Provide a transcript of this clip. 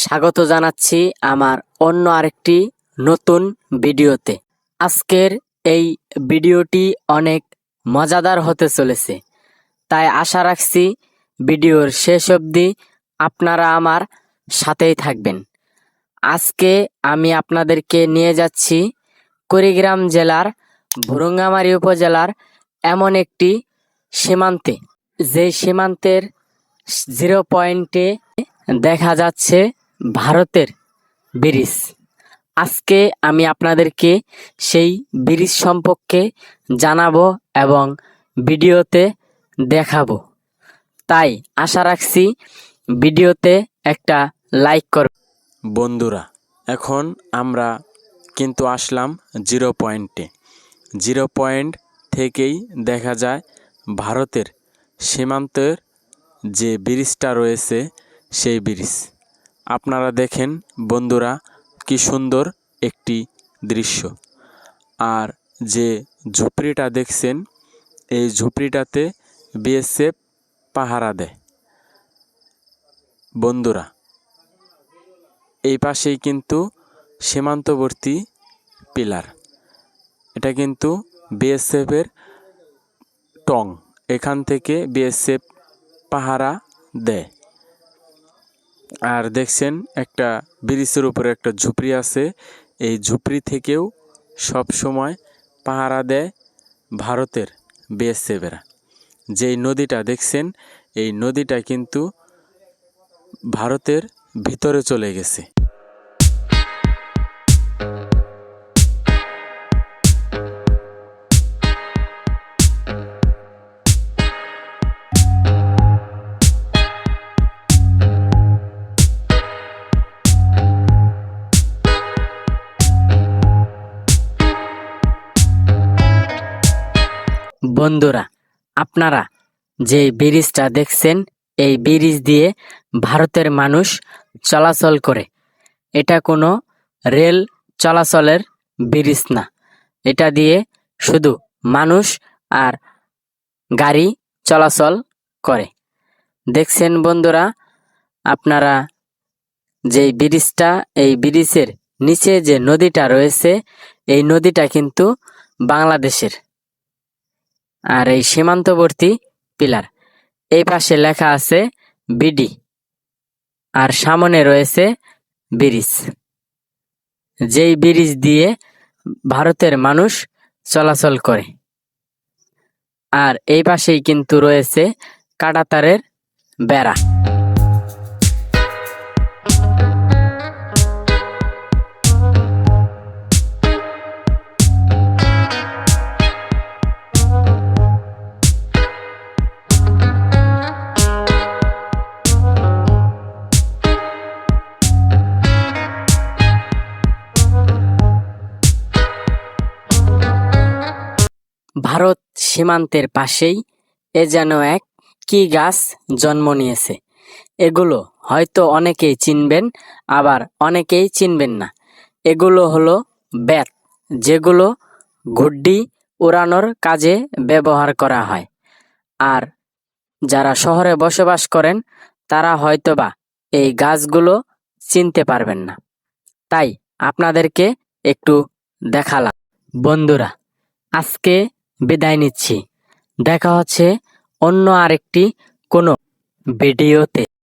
স্বাগত জানাচ্ছি আমার অন্য আরেকটি নতুন ভিডিওতে। আজকের এই ভিডিওটি অনেক মজাদার হতে চলেছে। তাই আশা রাখছি ভিডিওর শেষ অবধি আপনারা আমার সাথেই থাকবেন। আজকে আমি আপনাদেরকে নিয়ে যাচ্ছি কুড়িগ্রাম জেলার ভুরুঙ্গামারী উপজেলার এমন একটি সীমান্তে। যে সীমান্তের জিরো পয়েন্টে দেখা যাচ্ছে ভারতের ব্রিজ। আজকে আমি আপনাদেরকে সেই ব্রিজ সম্পর্কে জানাব এবং ভিডিওতে দেখাবো। তাই আশা রাখছি ভিডিওতে একটা লাইক করবে বন্ধুরা, এখন আমরা কিন্তু আসলাম জিরো পয়েন্টে। জিরো পয়েন্ট থেকেই দেখা যায় ভারতের সীমান্তের যে ব্রিজটা রয়েছে, সেই ব্রিজ। আপনারা দেখেন, বন্ধুরা, কি সুন্দর একটি দৃশ্য। আর যে ঝুপড়িটা দেখছেন, এই ঝুপড়িটাতে বিএসএফ পাহারা দেয়। বন্ধুরা, এই পাশেই কিন্তু সীমান্তবর্তী পিলার। এটা কিন্তু বিএসএফের টং। এখান থেকে বিএসএফ পাহারা দেয়। আর দেখছেন একটা ব্রিজের উপরে একটা ঝুপড়ি আছে। এই ঝুপড়ি থেকেও সব সময় পাহারা দেয় ভারতের বিএসএফেরা। যেই নদীটা দেখছেন, এই নদীটা কিন্তু ভারতের ভিতরে চলে গেছে। বন্ধুরা, আপনারা যে ব্রিজটা দেখছেন, এই ব্রিজ দিয়ে ভারতের মানুষ চলাচল করে। এটা কোনো রেল চলাচলের ব্রিজ না। এটা দিয়ে শুধু মানুষ আর গাড়ি চলাচল করে। দেখছেন বন্ধুরা, আপনারা যে ব্রিজটা, এই ব্রিজের নিচে যে নদীটা রয়েছে, এই নদীটা কিন্তু বাংলাদেশের। আর এই সীমান্তবর্তী পিলার। এই পাশে লেখা আছে বিডি। আর সামনে রয়েছে ব্রিজ। যেই ব্রিজ দিয়ে ভারতের মানুষ চলাচল করে। আর এই পাশেই কিন্তু রয়েছে কাটাতারের বেড়া। ভারত সীমান্তের পাশেই এ যেন এক কি গাছ জন্ম নিয়েছে। এগুলো হয়তো অনেকেই চিনবেন, আবার অনেকেই চিনবেন না। এগুলো হলো ব্যাত, যেগুলো ঘুড্ডি উড়ানোর কাজে ব্যবহার করা হয়। আর যারা শহরে বসবাস করেন, তারা হয়তোবা এই গাছগুলো চিনতে পারবেন না। তাই আপনাদেরকে একটু দেখালাম। বন্ধুরা, আজকে বিদায় নিচ্ছি। দেখা হচ্ছে অন্য আরেকটি কোনো ভিডিওতে।